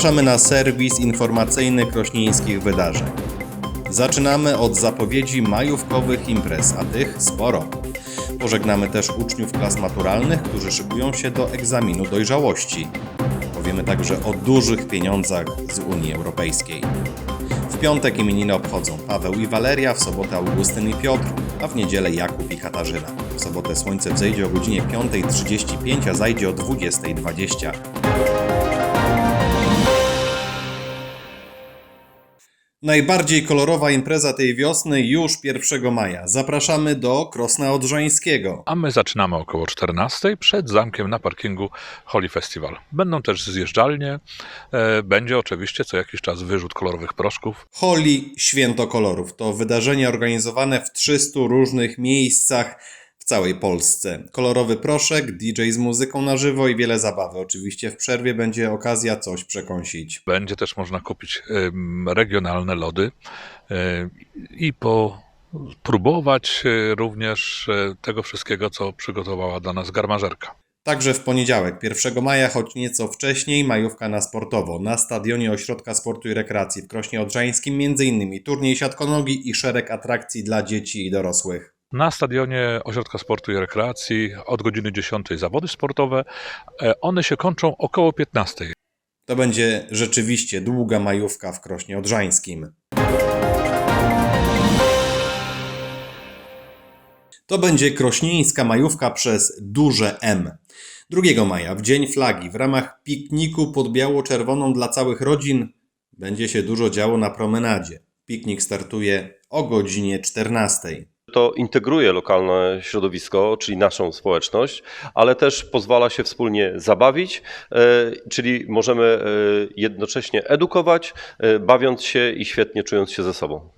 Zapraszamy na serwis informacyjny krośnieńskich wydarzeń. Zaczynamy od zapowiedzi majówkowych imprez, a tych sporo. Pożegnamy też uczniów klas maturalnych, którzy szykują się do egzaminu dojrzałości. Powiemy także o dużych pieniądzach z Unii Europejskiej. W piątek imieniny obchodzą Paweł i Waleria, w sobotę Augustyn i Piotr, a w niedzielę Jakub i Katarzyna. W sobotę słońce wzejdzie o godzinie 5.35, a zajdzie o 20.20. Najbardziej kolorowa impreza tej wiosny już 1 maja. Zapraszamy do Krosna Odrzańskiego. A my zaczynamy około 14 przed zamkiem na parkingu Holy Festival. Będą też zjeżdżalnie, e, będzie oczywiście co jakiś czas wyrzut kolorowych proszków. Holi Święto Kolorów to wydarzenie organizowane w 300 różnych miejscach w całej Polsce. Kolorowy proszek, DJ z muzyką na żywo i wiele zabawy. Oczywiście w przerwie będzie okazja coś przekąsić. Będzie też można kupić regionalne lody e, i popróbować e, również e, tego wszystkiego, co przygotowała dla nas garmażerka. Także w poniedziałek, 1 maja, choć nieco wcześniej, majówka na sportowo. Na stadionie Ośrodka Sportu i Rekreacji w Krośnie Odrzańskim m.in. turniej siatkonogi i szereg atrakcji dla dzieci i dorosłych. Na stadionie Ośrodka Sportu i Rekreacji od godziny 10 zawody sportowe. E, One się kończą około 15. To będzie rzeczywiście długa majówka w Krośnie Odrzańskim. To będzie krośnieńska majówka przez duże M. 2 maja, w Dzień Flagi, w ramach pikniku pod biało-czerwoną dla całych rodzin, będzie się dużo działo na promenadzie. Piknik startuje o godzinie 14. To integruje lokalne środowisko, czyli naszą społeczność, ale też pozwala się wspólnie zabawić, e, czyli możemy e, jednocześnie edukować, e, bawiąc się i świetnie czując się ze sobą.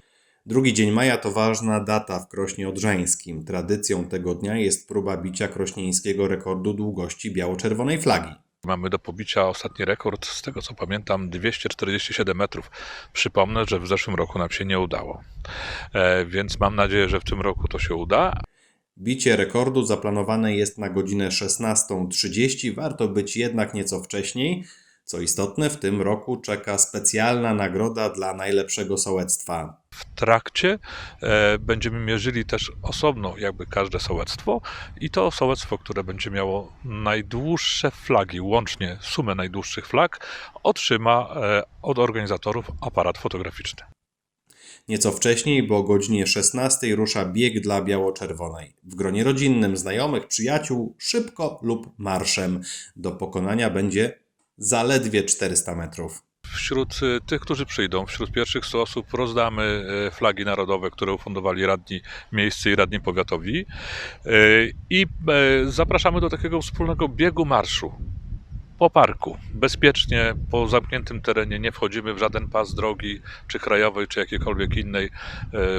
Drugi dzień maja to ważna data w Krośnie Odrzańskim. Tradycją tego dnia jest próba bicia krośnieńskiego rekordu długości biało-czerwonej flagi. Mamy do pobicia ostatni rekord, z tego co pamiętam, 247 metrów. Przypomnę, że w zeszłym roku nam się nie udało. E, więc mam nadzieję, że w tym roku to się uda. Bicie rekordu zaplanowane jest na godzinę 16.30. Warto być jednak nieco wcześniej. Co istotne, w tym roku czeka specjalna nagroda dla najlepszego sołectwa. W trakcie e, będziemy mierzyli też osobno jakby każde sołectwo i to sołectwo, które będzie miało najdłuższe flagi, łącznie sumę najdłuższych flag, otrzyma e, od organizatorów aparat fotograficzny. Nieco wcześniej, bo o godzinie 16 rusza bieg dla biało-czerwonej. W gronie rodzinnym, znajomych, przyjaciół, szybko lub marszem. Do pokonania będzie zaledwie 400 metrów. Wśród e, tych, którzy przyjdą, wśród pierwszych 100 osób rozdamy e, flagi narodowe, które ufundowali radni miejscy i radni powiatowi. E, I zapraszamy do takiego wspólnego biegu marszu po parku. Bezpiecznie, po zamkniętym terenie, nie wchodzimy w żaden pas drogi, czy krajowej, czy jakiejkolwiek innej,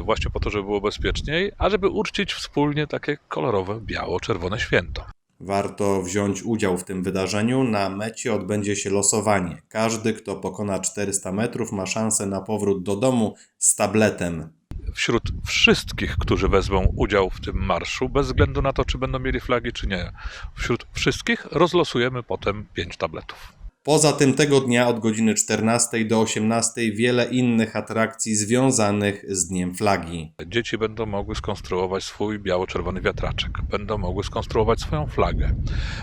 właśnie po to, żeby było bezpieczniej, a żeby uczcić wspólnie takie kolorowe, biało-czerwone święto. Warto wziąć udział w tym wydarzeniu. Na mecie odbędzie się losowanie. Każdy, kto pokona 400 metrów, ma szansę na powrót do domu z tabletem. wśród wszystkich, którzy wezmą udział w tym marszu, bez względu na to, czy będą mieli flagi, czy nie. Wśród wszystkich rozlosujemy potem pięć tabletów. Poza tym tego dnia od godziny 14 do 18 wiele innych atrakcji związanych z Dniem Flagi. Dzieci będą mogły skonstruować swój biało-czerwony wiatraczek, będą mogły skonstruować swoją flagę,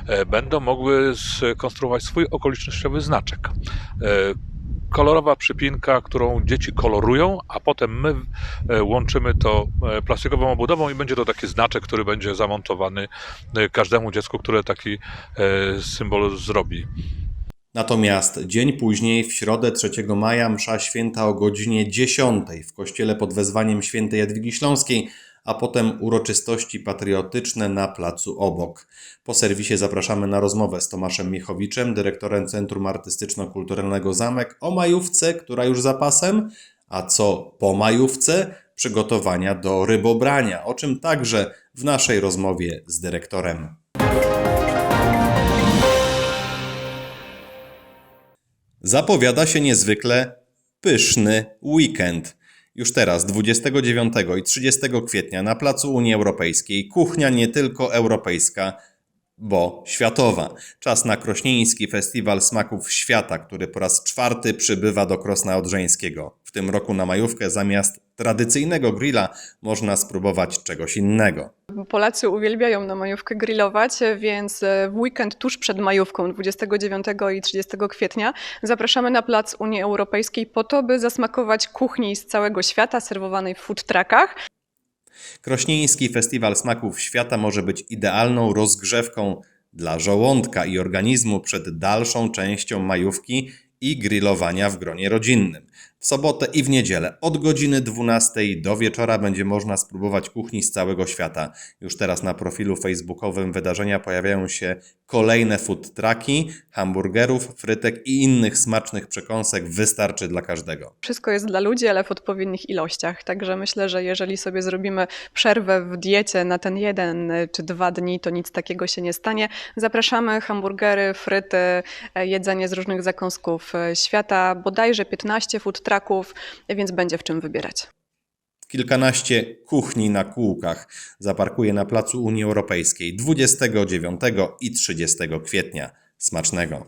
e, będą mogły skonstruować swój okolicznościowy znaczek. E, Kolorowa przypinka, którą dzieci kolorują, a potem my e, łączymy to plastikową obudową i będzie to taki znaczek, który będzie zamontowany każdemu dziecku, które taki symbol zrobi. Natomiast dzień później, w środę 3 maja, msza święta o godzinie 10 w kościele pod wezwaniem świętej Jadwigi Śląskiej, a potem uroczystości patriotyczne na placu obok. Po serwisie zapraszamy na rozmowę z Tomaszem Miechowiczem, dyrektorem Centrum Artystyczno-Kulturalnego Zamek o majówce, która już za pasem, a co po majówce? Przygotowania do rybobrania, o czym także w naszej rozmowie z dyrektorem. Zapowiada się niezwykle pyszny weekend. Już teraz, 29 i 30 kwietnia, na Placu Unii Europejskiej, kuchnia nie tylko europejska, bo światowa. Czas na Krośnieński Festiwal Smaków Świata, który po raz czwarty przybywa do Krosna Odrzeńskiego. W tym roku na majówkę zamiast tradycyjnego grilla można spróbować czegoś innego. Polacy uwielbiają na majówkę grillować, więc w weekend tuż przed majówką, 29 i 30 kwietnia, zapraszamy na plac Unii Europejskiej po to, by zasmakować kuchni z całego świata serwowanej w food truckach. Krośnieński Festiwal Smaków Świata może być idealną rozgrzewką dla żołądka i organizmu przed dalszą częścią majówki i grillowania w gronie rodzinnym. W sobotę i w niedzielę od godziny 12 do wieczora będzie można spróbować kuchni z całego świata. Już teraz na profilu facebookowym wydarzenia pojawiają się kolejne food trucki, hamburgerów, frytek i innych smacznych przekąsek wystarczy dla każdego. Wszystko jest dla ludzi, ale w odpowiednich ilościach. Także myślę, że jeżeli sobie zrobimy przerwę w diecie na ten jeden czy dwa dni, to nic takiego się nie stanie. Zapraszamy hamburgery, fryty, e, jedzenie z różnych zakąsków e, świata, bodajże 15 food więc będzie w czym wybierać. Kilkanaście kuchni na kółkach zaparkuje na Placu Unii Europejskiej 29 i 30 kwietnia. Smacznego!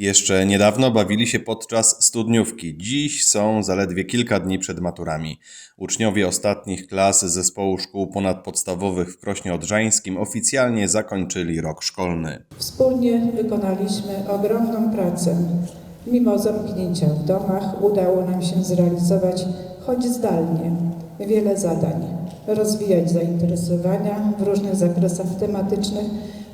Jeszcze niedawno bawili się podczas studniówki. Dziś są zaledwie kilka dni przed maturami. Uczniowie ostatnich klas zespołu szkół ponadpodstawowych w Krośnie Odrzańskim oficjalnie zakończyli rok szkolny. Wspólnie wykonaliśmy ogromną pracę. Mimo zamknięcia w domach udało nam się zrealizować, choć zdalnie, wiele zadań. Rozwijać zainteresowania w różnych zakresach tematycznych,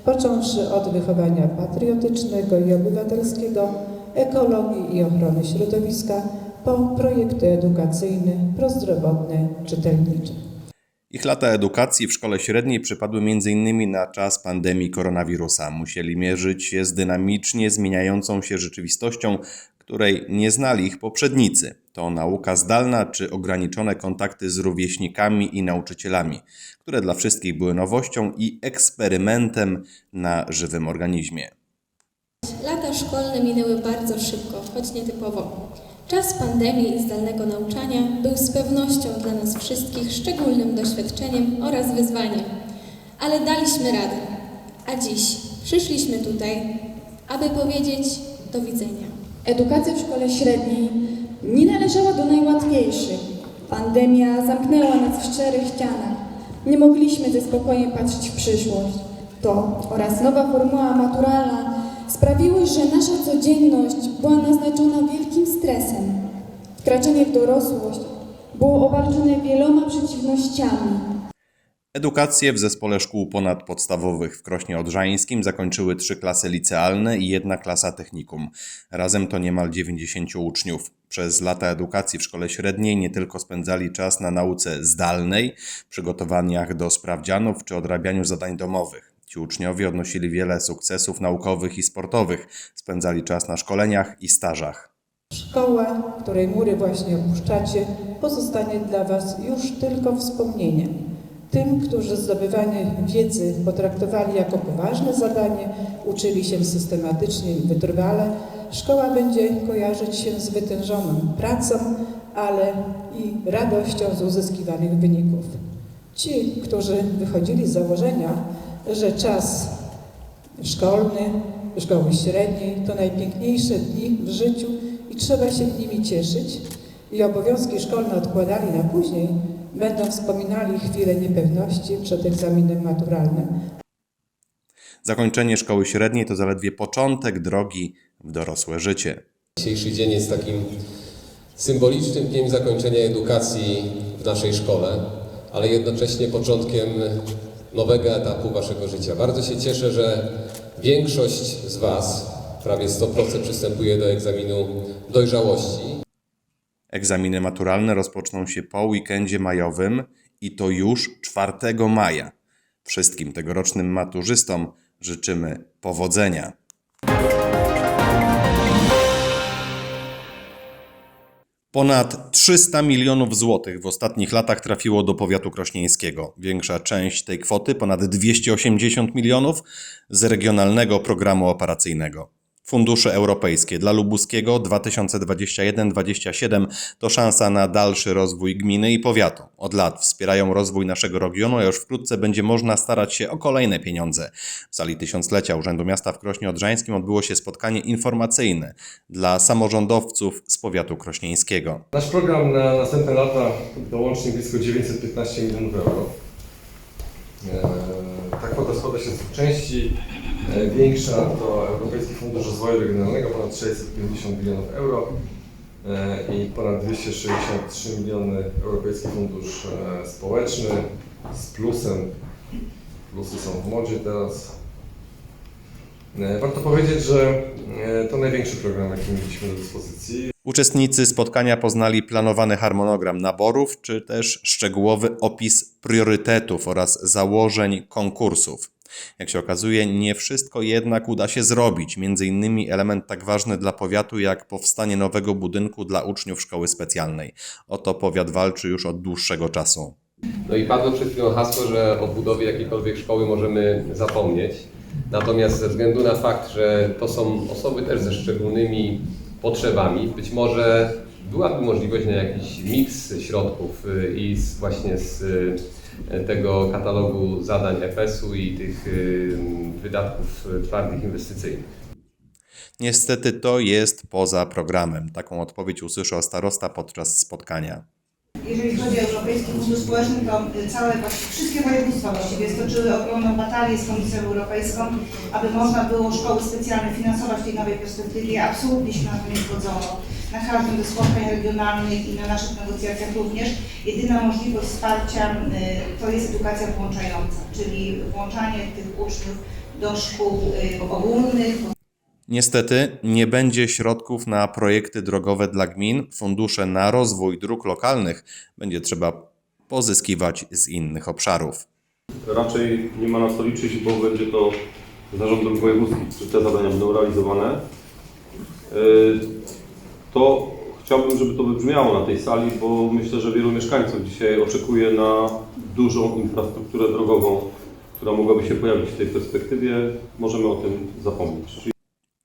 począwszy od wychowania patriotycznego i obywatelskiego, ekologii i ochrony środowiska, po projekty edukacyjne, prozdrowotne, czytelnicze. Ich lata edukacji w szkole średniej przypadły m.in. na czas pandemii koronawirusa. Musieli mierzyć się z dynamicznie zmieniającą się rzeczywistością, której nie znali ich poprzednicy. To nauka zdalna czy ograniczone kontakty z rówieśnikami i nauczycielami, które dla wszystkich były nowością i eksperymentem na żywym organizmie. Lata szkolne minęły bardzo szybko, choć nietypowo. Czas pandemii i zdalnego nauczania był z pewnością dla nas wszystkich szczególnym doświadczeniem oraz wyzwaniem. Ale daliśmy radę. A dziś przyszliśmy tutaj, aby powiedzieć do widzenia. Edukacja w szkole średniej nie należała do najłatwiejszych. Pandemia zamknęła nas w czterech ścianach. Nie mogliśmy ze spokojem patrzeć w przyszłość. To oraz nowa formuła maturalna sprawiły, że nasza codzienność była naznaczona wielkim stresem. Wkraczanie w dorosłość było obarczone wieloma przeciwnościami. Edukację w zespole szkół ponadpodstawowych w Krośnie Odrzańskim zakończyły trzy klasy licealne i jedna klasa technikum. Razem to niemal 90 uczniów. Przez lata edukacji w szkole średniej nie tylko spędzali czas na nauce zdalnej, przygotowaniach do sprawdzianów czy odrabianiu zadań domowych. Ci uczniowie odnosili wiele sukcesów naukowych i sportowych, spędzali czas na szkoleniach i stażach. Szkoła, której mury właśnie opuszczacie, pozostanie dla Was już tylko wspomnieniem. Tym, którzy zdobywanie wiedzy potraktowali jako poważne zadanie, uczyli się systematycznie i wytrwale, szkoła będzie kojarzyć się z wytężoną pracą, ale i radością z uzyskiwanych wyników. Ci, którzy wychodzili z założenia, że czas szkolny, szkoły średniej to najpiękniejsze dni w życiu i trzeba się nimi cieszyć i obowiązki szkolne odkładali na później, będą wspominali chwile niepewności przed egzaminem maturalnym. Zakończenie szkoły średniej to zaledwie początek drogi w dorosłe życie. Dzisiejszy dzień jest takim symbolicznym dniem zakończenia edukacji w naszej szkole, ale jednocześnie początkiem nowego etapu Waszego życia. Bardzo się cieszę, że większość z Was, prawie 100%, przystępuje do egzaminu dojrzałości. Egzaminy maturalne rozpoczną się po weekendzie majowym i to już 4 maja. Wszystkim tegorocznym maturzystom życzymy powodzenia. Ponad 300 milionów złotych w ostatnich latach trafiło do powiatu krośnieńskiego. Większa część tej kwoty, ponad 280 milionów, z regionalnego programu operacyjnego. Fundusze europejskie dla Lubuskiego 2021-2027 to szansa na dalszy rozwój gminy i powiatu. Od lat wspierają rozwój naszego regionu, a już wkrótce będzie można starać się o kolejne pieniądze. W sali tysiąclecia Urzędu Miasta w Krośnie Odrzańskim odbyło się spotkanie informacyjne dla samorządowców z powiatu krośnieńskiego. Nasz program na następne lata to łącznie blisko 915 milionów euro. E, Ta kwota składa się z części. E, Większa to Europejski Fundusz Rozwoju Regionalnego, ponad 650 milionów euro e, i ponad 263 miliony Europejski Fundusz e, Społeczny z plusem. Plusy są w modzie teraz. Warto powiedzieć, że to największy program, jaki mieliśmy do dyspozycji. Uczestnicy spotkania poznali planowany harmonogram naborów, czy też szczegółowy opis priorytetów oraz założeń konkursów. Jak się okazuje, nie wszystko jednak uda się zrobić. Między innymi element tak ważny dla powiatu jak powstanie nowego budynku dla uczniów szkoły specjalnej. O to powiat walczy już od dłuższego czasu. No i padło przed chwilą hasło, że o budowie jakiejkolwiek szkoły możemy zapomnieć. Natomiast ze względu na fakt, że to są osoby też ze szczególnymi potrzebami, być może byłaby możliwość na jakiś miks środków y, i z, właśnie z tego katalogu zadań EPS-u i tych y, wydatków twardych inwestycyjnych. Niestety to jest poza programem. Taką odpowiedź usłyszał starosta podczas spotkania. Jeżeli chodzi o Europejski Fundusz Społeczny, to y, całe, wszystkie województwa właściwie stoczyły ogromną batalię z Komisją Europejską, aby można było szkoły specjalne finansować w tej nowej perspektywie. Absolutnie się na to nie zgodzono. Na każdym ze spotkań regionalnych i na naszych negocjacjach również. Jedyna możliwość wsparcia y, to jest edukacja włączająca, czyli włączanie tych uczniów do szkół y, ogólnych, Niestety nie będzie środków na projekty drogowe dla gmin. Fundusze na rozwój dróg lokalnych będzie trzeba pozyskiwać z innych obszarów. Raczej nie ma na co liczyć, bo będzie to zarząd dróg wojewódzkich, czy te zadania będą realizowane. Yy, To chciałbym, żeby to wybrzmiało na tej sali, bo myślę, że wielu mieszkańców dzisiaj oczekuje na dużą infrastrukturę drogową, która mogłaby się pojawić w tej perspektywie. Możemy o tym zapomnieć.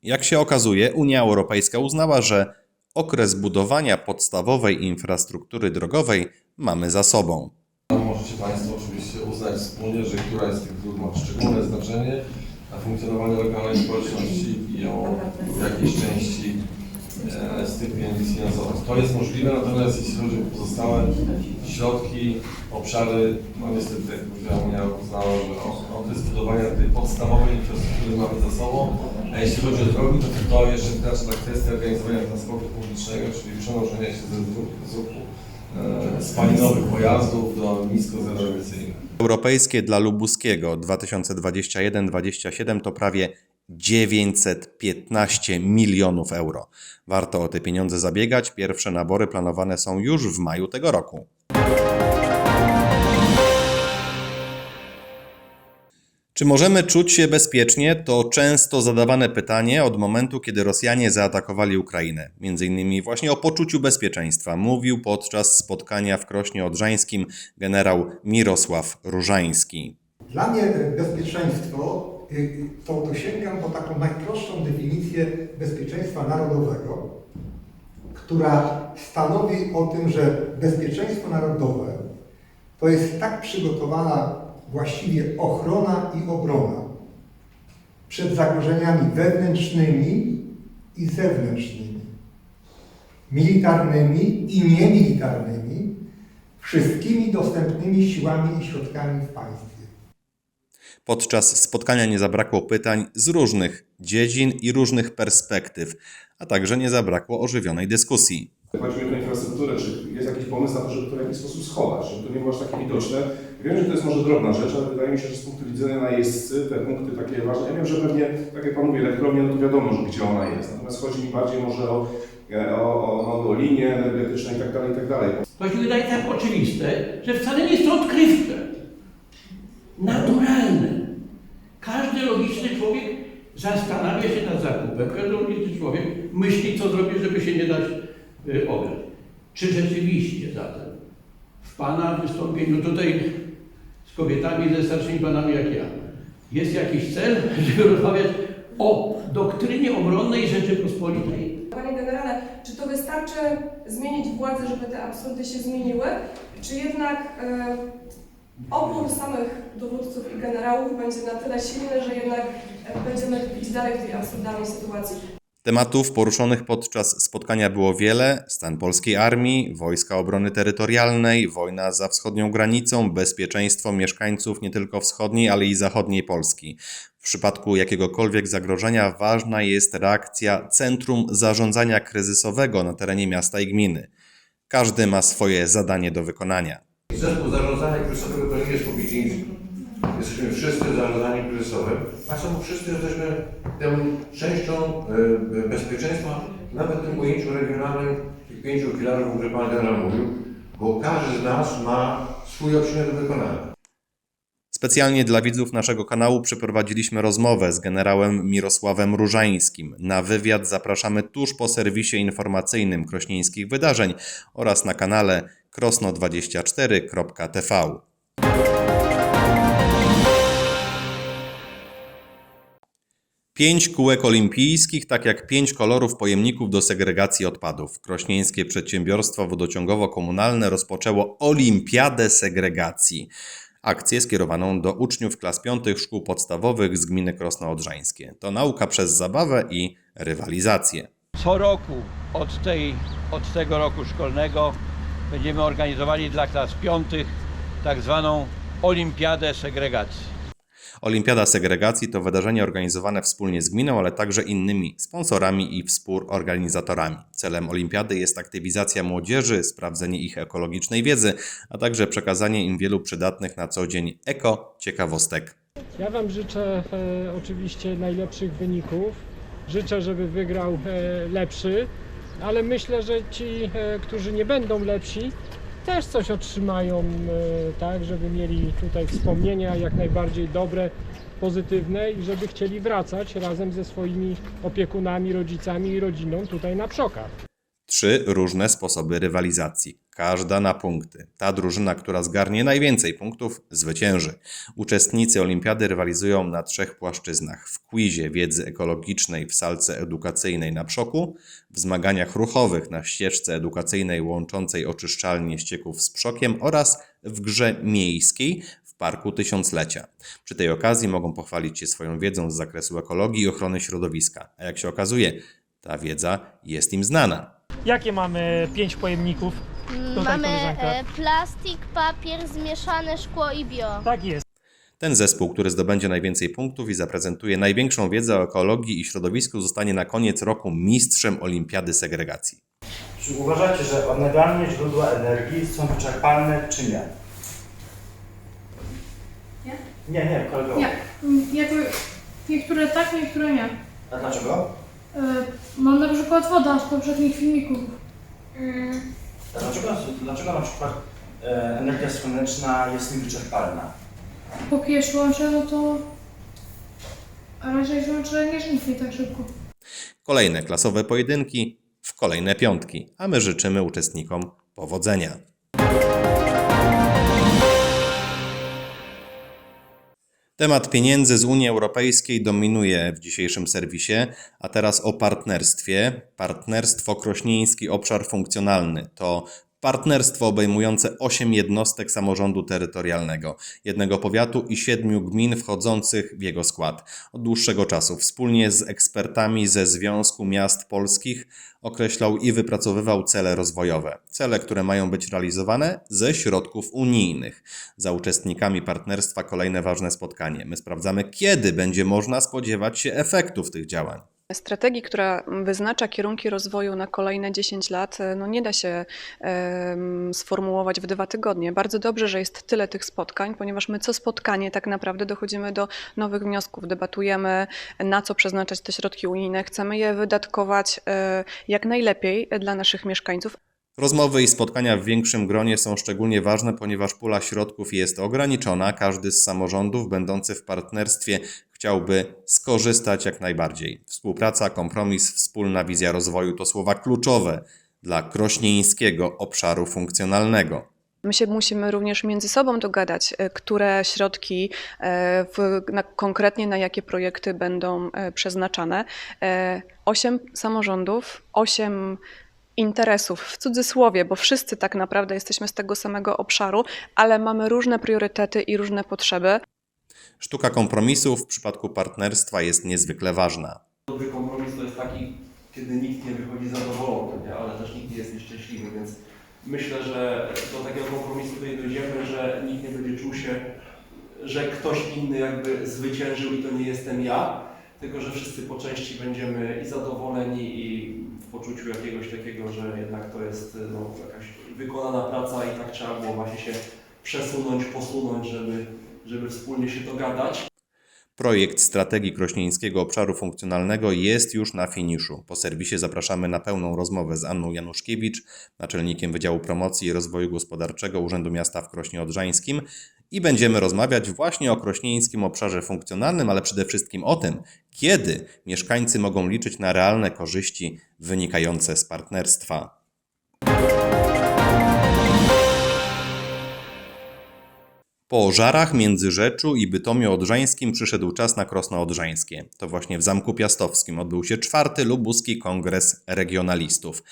Jak się okazuje, Unia Europejska uznała, że okres budowania podstawowej infrastruktury drogowej mamy za sobą. Możecie Państwo oczywiście uznać wspólnie, że któraś z tych dróg ma szczególne znaczenie dla funkcjonowania lokalnej społeczności i o jakiejś części e, tych pieniędzy sfinansować. To jest możliwe, natomiast jeśli chodzi o pozostałe środki, obszary, no niestety, jak powiedziałem, Unia uznała, że okres budowania tej podstawowej infrastruktury mamy za sobą, a jeśli chodzi o drogi, to to jeszcze wkracza ta kwestia organizowania transportu publicznego, czyli przenoszenia się ze dróg z ruchu e, spalinowych pojazdów do niskozeroemisyjnych. Europejskie dla Lubuskiego 2021-2027 to prawie 915 milionów euro. Warto o te pieniądze zabiegać. Pierwsze nabory planowane są już w maju tego roku. Czy możemy czuć się bezpiecznie? To często zadawane pytanie od momentu, kiedy Rosjanie zaatakowali Ukrainę. Między innymi właśnie o poczuciu bezpieczeństwa mówił podczas spotkania w Krośnie Odrzańskim generał Mirosław Różański. Dla mnie bezpieczeństwo to, to sięgam po taką najprostszą definicję bezpieczeństwa narodowego, która stanowi o tym, że bezpieczeństwo narodowe to jest tak przygotowana właściwie ochrona i obrona przed zagrożeniami wewnętrznymi i zewnętrznymi, militarnymi i niemilitarnymi, wszystkimi dostępnymi siłami i środkami w państwie. Podczas spotkania nie zabrakło pytań z różnych dziedzin i różnych perspektyw, a także nie zabrakło ożywionej dyskusji. Chodzi mi o infrastrukturę, czy jest jakiś pomysł na to, żeby to w jakiś sposób schować, żeby to nie było aż takie widoczne. Wiem, że to jest może drobna rzecz, ale wydaje mi się, że z punktu widzenia najeźdźcy te punkty takie ważne. Ja wiem, że pewnie, tak jak Pan mówi, elektrownia, no to wiadomo, że gdzie ona jest. Natomiast chodzi mi bardziej może o e, o, o, o linie energetyczne itd., itd. To się wydaje tak oczywiste, że wcale nie jest to odkrywcze. Naturalne. Każdy logiczny człowiek zastanawia się nad zakupem. Każdy logiczny człowiek myśli, co zrobić, żeby się nie dać y, ograć. Czy rzeczywiście zatem w Pana wystąpieniu tutaj z kobietami, ze starszymi panami jak ja, jest jakiś cel, żeby rozmawiać o doktrynie obronnej Rzeczypospolitej? Panie generale, czy to wystarczy zmienić władzę, żeby te absurdy się zmieniły, czy jednak e, opór samych dowódców i generałów będzie na tyle silny, że jednak będziemy iść dalej w tej absurdalnej sytuacji? Tematów poruszonych podczas spotkania było wiele: stan polskiej armii, wojska obrony terytorialnej, wojna za wschodnią granicą, bezpieczeństwo mieszkańców nie tylko wschodniej, ale i zachodniej Polski. W przypadku jakiegokolwiek zagrożenia ważna jest reakcja Centrum Zarządzania Kryzysowego na terenie miasta i gminy. Każdy ma swoje zadanie do wykonania. Zespół zarządzania kryzysowego to nie jest pobicie Jesteśmy wszyscy zarządzaniem kryzysowym, tak samo wszyscy jesteśmy tą częścią e, bezpieczeństwa, nawet w tym ujęciu regionalnym tych pięciu filarów, o których Pan Generał mówił, bo każdy z nas ma swój odcinek do wykonania. Specjalnie dla widzów naszego kanału przeprowadziliśmy rozmowę z generałem Mirosławem Różańskim. Na wywiad zapraszamy tuż po serwisie informacyjnym krośnieńskich wydarzeń oraz na kanale krosno24.tv. Pięć kółek olimpijskich, tak jak pięć kolorów pojemników do segregacji odpadów. Krośnieńskie Przedsiębiorstwo Wodociągowo-Komunalne rozpoczęło Olimpiadę Segregacji. Akcję skierowaną do uczniów klas piątych szkół podstawowych z gminy Krosno Odrzańskie. To nauka przez zabawę i rywalizację. Co roku od, tej, od tego roku szkolnego będziemy organizowali dla klas piątych tak zwaną Olimpiadę Segregacji. Olimpiada Segregacji to wydarzenie organizowane wspólnie z gminą, ale także innymi sponsorami i współorganizatorami. Celem olimpiady jest aktywizacja młodzieży, sprawdzenie ich ekologicznej wiedzy, a także przekazanie im wielu przydatnych na co dzień eko-ciekawostek. Ja Wam życzę e, oczywiście najlepszych wyników. Życzę, żeby wygrał e, lepszy, ale myślę, że ci, e, którzy nie będą lepsi, też coś otrzymają, e, tak, żeby mieli tutaj wspomnienia jak najbardziej dobre, pozytywne i żeby chcieli wracać razem ze swoimi opiekunami, rodzicami i rodziną tutaj na Pszokach. Trzy różne sposoby rywalizacji. Każda na punkty. Ta drużyna, która zgarnie najwięcej punktów, zwycięży. Uczestnicy olimpiady rywalizują na trzech płaszczyznach. W quizie wiedzy ekologicznej w salce edukacyjnej na Przoku, w zmaganiach ruchowych na ścieżce edukacyjnej łączącej oczyszczalnię ścieków z Przokiem oraz w grze miejskiej Parku Tysiąclecia. Przy tej okazji mogą pochwalić się swoją wiedzą z zakresu ekologii i ochrony środowiska. A jak się okazuje, ta wiedza jest im znana. Jakie mamy pięć pojemników? Tutaj Mamy koleżanka. e, plastik, papier, zmieszane szkło i bio. Tak jest. Ten zespół, który zdobędzie najwięcej punktów i zaprezentuje największą wiedzę o ekologii i środowisku, zostanie na koniec roku mistrzem Olimpiady Segregacji. Czy uważacie, że odnawialne źródła energii są wyczerpalne czy nie? Nie? Nie, nie, kolego. Nie. Jakby niektóre tak, niektóre nie. A dlaczego? E, Mam na przykład woda z poprzednich filmików. Dlaczego, dlaczego na przykład e, energia słoneczna jest niewyczerpalna? Póki je łączę, no to a raczej złączę nie zniknie tak szybko. Kolejne klasowe pojedynki w kolejne piątki, a my życzymy uczestnikom powodzenia. Temat pieniędzy z Unii Europejskiej dominuje w dzisiejszym serwisie, a teraz o partnerstwie. Partnerstwo Krośnieński Obszar Funkcjonalny to partnerstwo obejmujące 8 jednostek samorządu terytorialnego, jednego powiatu i siedmiu gmin wchodzących w jego skład. Od dłuższego czasu wspólnie z ekspertami ze Związku Miast Polskich określał i wypracowywał cele rozwojowe. Cele, które mają być realizowane ze środków unijnych. Za uczestnikami partnerstwa kolejne ważne spotkanie. My sprawdzamy, kiedy będzie można spodziewać się efektów tych działań. Strategii, która wyznacza kierunki rozwoju na kolejne 10 lat, no nie da się sformułować w dwa tygodnie. Bardzo dobrze, że jest tyle tych spotkań, ponieważ my co spotkanie tak naprawdę dochodzimy do nowych wniosków, debatujemy na co przeznaczać te środki unijne, chcemy je wydatkować e, jak najlepiej dla naszych mieszkańców. Rozmowy i spotkania w większym gronie są szczególnie ważne, ponieważ pula środków jest ograniczona. Każdy z samorządów będący w partnerstwie chciałby skorzystać jak najbardziej. Współpraca, kompromis, wspólna wizja rozwoju to słowa kluczowe dla krośnieńskiego obszaru funkcjonalnego. My się musimy również między sobą dogadać, e, które środki e, w, na, konkretnie na jakie projekty będą e, przeznaczane. Osiem samorządów, osiem interesów w cudzysłowie, bo wszyscy tak naprawdę jesteśmy z tego samego obszaru, ale mamy różne priorytety i różne potrzeby. Sztuka kompromisu w przypadku partnerstwa jest niezwykle ważna. Dobry kompromis to jest taki, kiedy nikt nie wychodzi zadowolony, nie? ale też nikt nie jest nieszczęśliwy, więc myślę, że do takiego kompromisu tutaj dojdziemy, że nikt nie będzie czuł się, że ktoś inny jakby zwyciężył i to nie jestem ja, tylko że wszyscy po części będziemy i zadowoleni i w poczuciu jakiegoś takiego, że jednak to jest no, jakaś wykonana praca i tak trzeba było właśnie się przesunąć, posunąć, żeby, żeby wspólnie się dogadać. Projekt strategii krośnieńskiego obszaru funkcjonalnego jest już na finiszu. Po serwisie zapraszamy na pełną rozmowę z Anną Januszkiewicz, naczelnikiem Wydziału Promocji i Rozwoju Gospodarczego Urzędu Miasta w Krośnie Odrzańskim i będziemy rozmawiać właśnie o krośnieńskim obszarze funkcjonalnym, ale przede wszystkim o tym, kiedy mieszkańcy mogą liczyć na realne korzyści wynikające z partnerstwa. Po żarach między Rzeczu i Bytomiu Odrzańskim przyszedł czas na Krosno Odrzańskie. To właśnie w Zamku Piastowskim odbył się czwarty lubuski kongres regionalistów.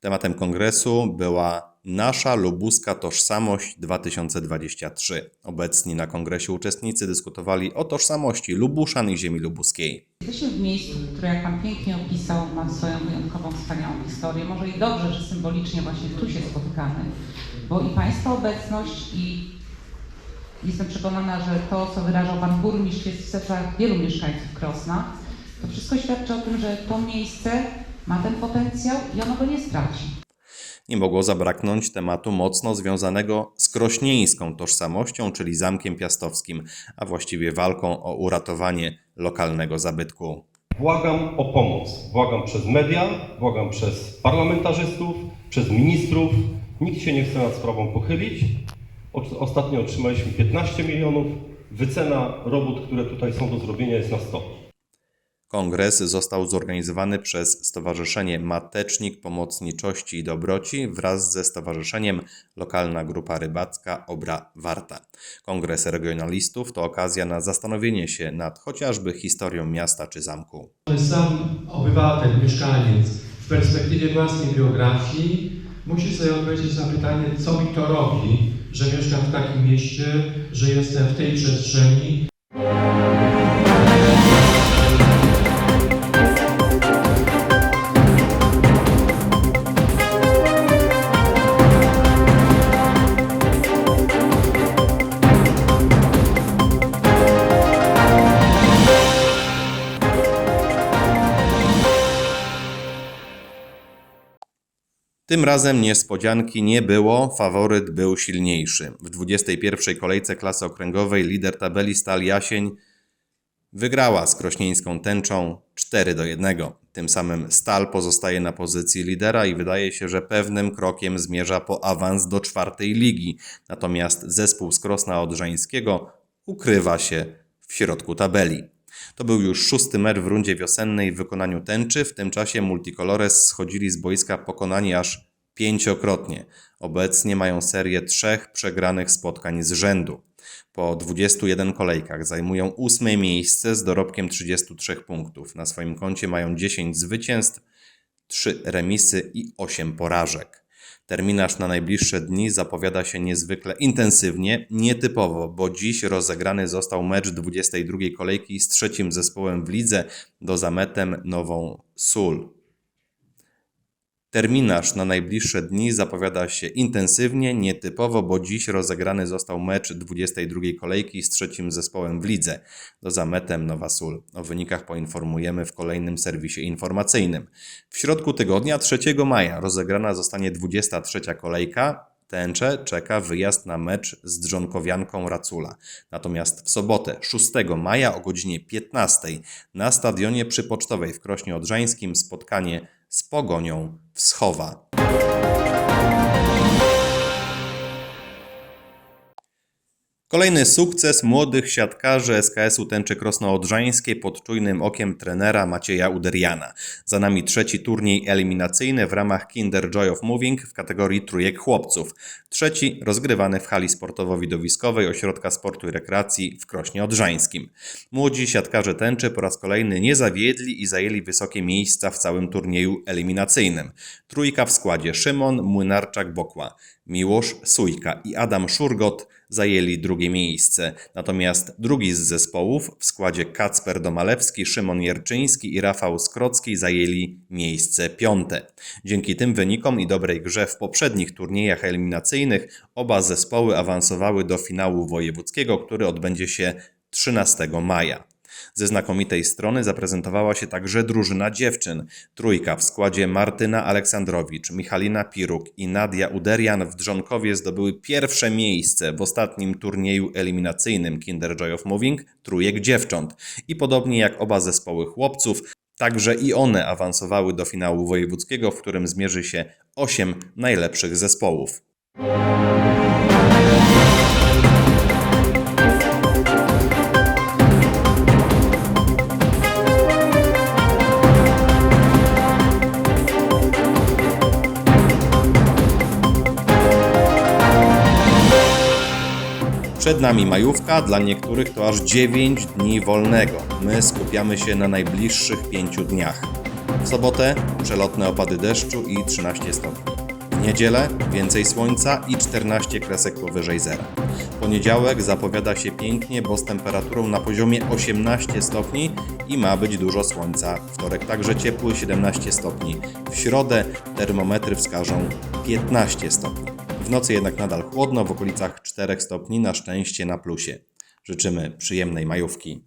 Tematem kongresu była Nasza lubuska tożsamość 2023. Obecni na kongresie uczestnicy dyskutowali o tożsamości Lubuszan i ziemi lubuskiej. Jesteśmy w miejscu, które jak Pan pięknie opisał, ma swoją wyjątkową, wspaniałą historię. Może i dobrze, że symbolicznie właśnie tu się spotykamy, bo i Państwa obecność i jestem przekonana, że to, co wyrażał Pan Burmistrz jest w sercach wielu mieszkańców Krosna, to wszystko świadczy o tym, że to miejsce ma ten potencjał i ono go nie straci. Nie mogło zabraknąć tematu mocno związanego z krośnieńską tożsamością, czyli Zamkiem Piastowskim, a właściwie walką o uratowanie lokalnego zabytku. Błagam o pomoc. Błagam przez media, błagam przez parlamentarzystów, przez ministrów. Nikt się nie chce nad sprawą pochylić. Ostatnio otrzymaliśmy 15 milionów. Wycena robót, które tutaj są do zrobienia jest na 100. Kongres został zorganizowany przez Stowarzyszenie Matecznik Pomocniczości i Dobroci wraz ze Stowarzyszeniem Lokalna Grupa Rybacka Obra Warta. Kongres regionalistów to okazja na zastanowienie się nad chociażby historią miasta czy zamku. Sam obywatel, mieszkaniec w perspektywie własnej biografii musi sobie odpowiedzieć na pytanie, co mi to robi, że mieszkam w takim mieście, że jestem w tej przestrzeni. Tym razem niespodzianki nie było, faworyt był silniejszy. W 21. kolejce klasy okręgowej lider tabeli Stal Jasień wygrała z krośnieńską tęczą 4 do 1. Tym samym Stal pozostaje na pozycji lidera i wydaje się, że pewnym krokiem zmierza po awans do czwartej ligi. Natomiast zespół z Krosna Odrzańskiego ukrywa się w środku tabeli. To był już szósty mecz w rundzie wiosennej w wykonaniu tęczy. W tym czasie Multicolores schodzili z boiska pokonani aż pięciokrotnie. Obecnie mają serię trzech przegranych spotkań z rzędu. Po 21 kolejkach zajmują ósme miejsce z dorobkiem 33 punktów. Na swoim koncie mają 10 zwycięstw, 3 remisy i 8 porażek. Terminarz na najbliższe dni zapowiada się niezwykle intensywnie, nietypowo, bo dziś rozegrany został mecz 22 kolejki z trzecim zespołem w lidze do zametem Nową Sól. Terminarz na najbliższe dni zapowiada się intensywnie, nietypowo, bo dziś rozegrany został mecz 22 kolejki z trzecim zespołem w lidze. Do zametem Nowa Sól. O wynikach poinformujemy w kolejnym serwisie informacyjnym. W środku tygodnia 3 maja rozegrana zostanie 23 kolejka. Tęcze czeka wyjazd na mecz z Drzonkowianką Racula. Natomiast w sobotę 6 maja o godzinie 15 na stadionie przy Pocztowej w Krośnie Odrzańskim spotkanie z Pogonią Wschowa. Kolejny sukces młodych siatkarzy SKS-u Tęczy Krosno Odrzańskie pod czujnym okiem trenera Macieja Uderiana. Za nami trzeci turniej eliminacyjny w ramach Kinder Joy of Moving w kategorii trójek chłopców. Trzeci rozgrywany w hali sportowo-widowiskowej Ośrodka Sportu i Rekreacji w Krośnie Odrzańskim. Młodzi siatkarze Tęczy po raz kolejny nie zawiedli i zajęli wysokie miejsca w całym turnieju eliminacyjnym. Trójka w składzie Szymon, Młynarczak, Bokła. Miłosz Sujka i Adam Szurgot zajęli drugie miejsce. Natomiast drugi z zespołów w składzie Kacper Domalewski, Szymon Jerczyński i Rafał Skrocki zajęli miejsce piąte. Dzięki tym wynikom i dobrej grze w poprzednich turniejach eliminacyjnych oba zespoły awansowały do finału wojewódzkiego, który odbędzie się 13 maja. Ze znakomitej strony zaprezentowała się także drużyna dziewczyn. Trójka w składzie Martyna Aleksandrowicz, Michalina Piruk i Nadia Uderian w Drzonkowie zdobyły pierwsze miejsce w ostatnim turnieju eliminacyjnym Kinder Joy of Moving trójek dziewcząt. I podobnie jak oba zespoły chłopców, także i one awansowały do finału wojewódzkiego, w którym zmierzy się 8 najlepszych zespołów. Przed nami majówka, dla niektórych to aż 9 dni wolnego. My skupiamy się na najbliższych 5 dniach. W sobotę przelotne opady deszczu i 13 stopni. W niedzielę więcej słońca i 14 kresek powyżej zera. Poniedziałek zapowiada się pięknie, bo z temperaturą na poziomie 18 stopni i ma być dużo słońca. Wtorek także ciepły 17 stopni. W środę termometry wskażą 15 stopni. W nocy jednak nadal chłodno, w okolicach 4 stopni, na szczęście na plusie. Życzymy przyjemnej majówki.